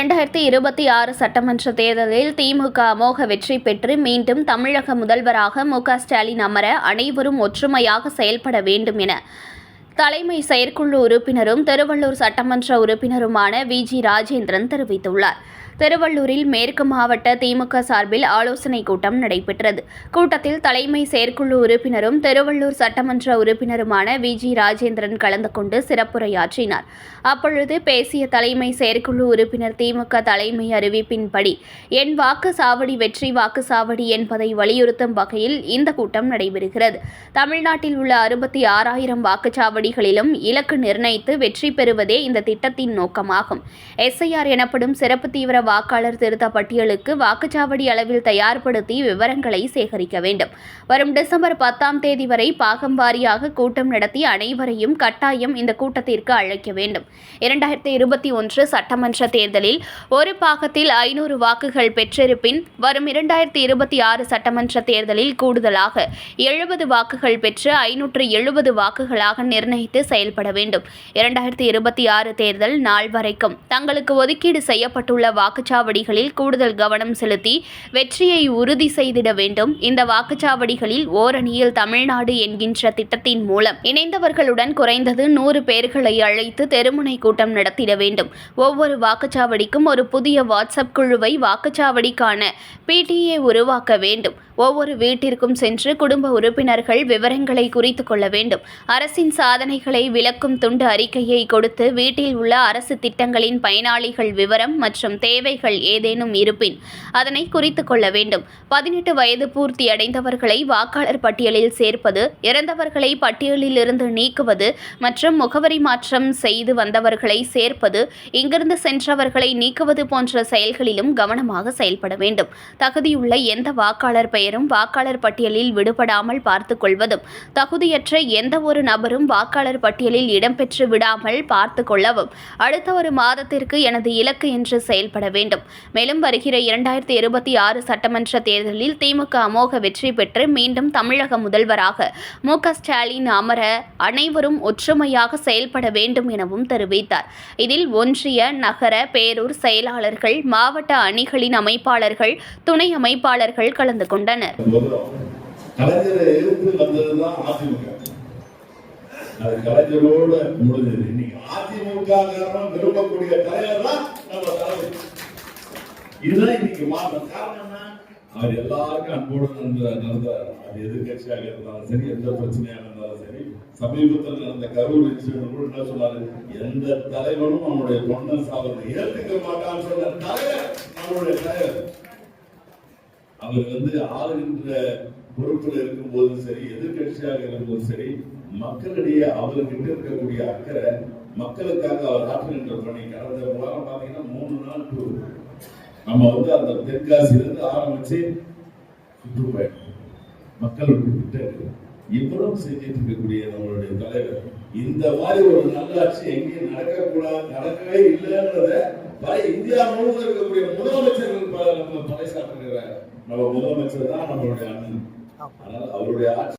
இரண்டாயிரத்தி இருபத்தி ஆறு சட்டமன்ற தேர்தலில் திமுக அமோக வெற்றி பெற்று மீண்டும் தமிழக முதல்வராக மு ஸ்டாலின் அமர அனைவரும் ஒற்றுமையாக செயல்பட வேண்டும் என தலைமை செயற்குழு உறுப்பினரும் திருவள்ளூர் சட்டமன்ற உறுப்பினருமான வி. ஜி. ராஜேந்திரன் தெரிவித்துள்ளார். திருவள்ளூரில் மேற்கு மாவட்ட திமுக சார்பில் ஆலோசனைக் கூட்டம் நடைபெற்றது. கூட்டத்தில் தலைமை செயற்குழு உறுப்பினரும் திருவள்ளூர் சட்டமன்ற உறுப்பினருமான வி. ஜி. ராஜேந்திரன் கலந்து கொண்டு சிறப்புரையாற்றினார். அப்பொழுது பேசிய தலைமை செயற்குழு உறுப்பினர் திமுக தலைமை அறிவிப்பின்படி என் வாக்கு சாவடி வெற்றி வாக்கு சாவடி என்பதை வலியுறுத்தும் வகையில் இந்த கூட்டம் நடைபெறுகிறது. தமிழ்நாட்டில் உள்ள அறுபத்தி ஆறாயிரம் வாக்குச்சாவடிகளிலும் இலக்கு நிர்ணயித்து வெற்றி பெறுவதே இந்த திட்டத்தின் நோக்கமாகும். எஸ்ஐஆர் எனப்படும் சிறப்பு தீவிர வாக்காளர் திருத்த பட்டியலுக்கு வாக்குச்சாவடி அளவில் தயார்படுத்தி விவரங்களை சேகரிக்க வேண்டும். வரும் டிசம்பர் பத்தாம் தேதி வரை பாகம் வாரியாக கூட்டம் நடத்தி அனைவரையும் கட்டாயம் இந்த கூட்டத்திற்கு அழைக்க வேண்டும். இரண்டாயிரத்தி இருபத்தி ஒன்று சட்டமன்ற தேர்தலில் ஒரு பாகத்தில் ஐநூறு வாக்குகள் பெற்றிருப்பின் வரும் இரண்டாயிரத்தி இருபத்தி ஆறு சட்டமன்ற தேர்தலில் கூடுதலாக எழுபது வாக்குகள் பெற்று ஐநூற்று எழுபது வாக்குகளாக நிர்ணயித்து செயல்பட வேண்டும். இரண்டாயிரத்தி இருபத்தி ஆறு தேர்தல் நாள் வரைக்கும் தங்களுக்கு ஒதுக்கீடு செய்யப்பட்டுள்ள வாக்கு வாக்குச்சாவடிகளில் கூடுதல் கவனம் செலுத்தி வெற்றியை உறுதி செய்திட வேண்டும். இந்த வாக்குச்சாவடிகளில் ஓரணியில் தமிழ்நாடு என்கின்ற திட்டத்தின் மூலம் இணைந்தவர்களுடன் குறைந்தது நூறு பேர்களை அழைத்து தெருமுனை கூட்டம் நடத்திட வேண்டும். ஒவ்வொரு வாக்குச்சாவடிக்கும் ஒரு புதிய வாட்ஸ்அப் குழுவை வாக்குச்சாவடிக்கான பிடிஏ உருவாக்க வேண்டும். ஒவ்வொரு வீட்டிற்கும் சென்று குடும்ப உறுப்பினர்கள் விவரங்களை குறித்து கொள்ள வேண்டும். அரசின் சாதனைகளை விளக்கும் துண்டு அறிக்கையை கொடுத்து வீட்டில் உள்ள அரசு திட்டங்களின் பயனாளிகள் விவரம் மற்றும் தேவைகள் ஏதேனும் இருப்பின் அதனை குறித்து கொள்ள வேண்டும். பதினெட்டு வயது பூர்த்தி அடைந்தவர்களை வாக்காளர் பட்டியலில் சேர்ப்பது இறந்தவர்களை பட்டியலில் இருந்து நீக்குவது மற்றும் முகவரி மாற்றம் செய்து வந்தவர்களை சேர்ப்பது இங்கிருந்து சென்றவர்களை நீக்குவது போன்ற செயல்களிலும் கவனமாக செயல்பட வேண்டும். தகுதியுள்ள எந்த வாக்காளர் பெயரும் வாக்காளர் பட்டியலில் விடுபடாமல் பார்த்துக் கொள்வதும் தகுதியற்ற எந்த ஒரு நபரும் வாக்காளர் பட்டியலில் இடம்பெற்று விடாமல் பார்த்து கொள்ளவும். அடுத்த ஒரு மாதத்திற்கு எனது இலக்கு என்று செயல்பட வேண்டும். மேலும் வருகிற இரண்டாயிரத்தி இருபத்தி ஆறு சட்டமன்ற தேர்தலில் திமுக அமோக வெற்றி பெற்று மீண்டும் தமிழக முதல்வராக. மு. ஸ்டாலின் அமர அனைவரும் ஒற்றுமையாக செயல்பட வேண்டும் எனவும் தெரிவித்தார். இதில் ஒன்றிய நகர பேரூர் செயலாளர்கள் மாவட்ட அணிகளின் அமைப்பாளர்கள் துணை அமைப்பாளர்கள் கலந்து கொண்டனர். முதல்வர் வந்ததுதான் அதிமுக. அது கலைஞரோட முடிஞ்சது. இன்னைக்கு அதிமுக காரணம் விரும்பக்கூடிய தலைவர் தான் நம்ம தலைவர். இதுதான் இன்னைக்கு மாற்றம் காரணம் என்ன அவர் எல்லாருக்கும் அன்போடு நடந்த நடந்தார் அது எதிர்கட்சியாக இருந்தாலும் சரி எந்த பிரச்சனையாக இருந்தாலும் சரி சமீபத்தில் நடந்த கரூர் இன்சிடென்ட் கூட என்ன சொன்னாரு? எந்த தலைவனும் அவனுடைய பொண்ணை சாவதை ஏற்றுக்க மாட்டான்னு சொன்ன தலைவர் அவனுடைய தலைவர். அவர் வந்து ஆளுகின்ற பொறுப்பில் இருக்கும்போது சரி எதிர்கட்சியாக இருக்கும்போதும் சரி மக்களிடையே அவர்கிட்ட இருக்கக்கூடிய அக்கறை மக்களுக்காக அவர் ஆற்றுகின்ற பணி. கடந்த பார்த்தீங்கன்னா மூணு நாள் டூர் நம்ம வந்து அந்த தென்காசியிலிருந்து ஆரம்பிச்சு சுற்றுப்பயணம். மக்களுடைய திட்டங்கள் இவ்வளவு செஞ்சிட்டு இருக்கக்கூடிய நம்மளுடைய தலைவர் இந்த மாதிரி ஒரு நல்லாட்சி எங்கேயும் நடக்கக்கூடாது நடக்கவே இல்லைன்றத பல இந்தியா முழுவதும் இருக்கக்கூடிய முதலமைச்சர்கள் பல நம்ம பறைசாற்றுகிற நம்ம முதலமைச்சர் தான் நம்மளுடைய அண்ணன். அதனால அவருடைய ஆட்சி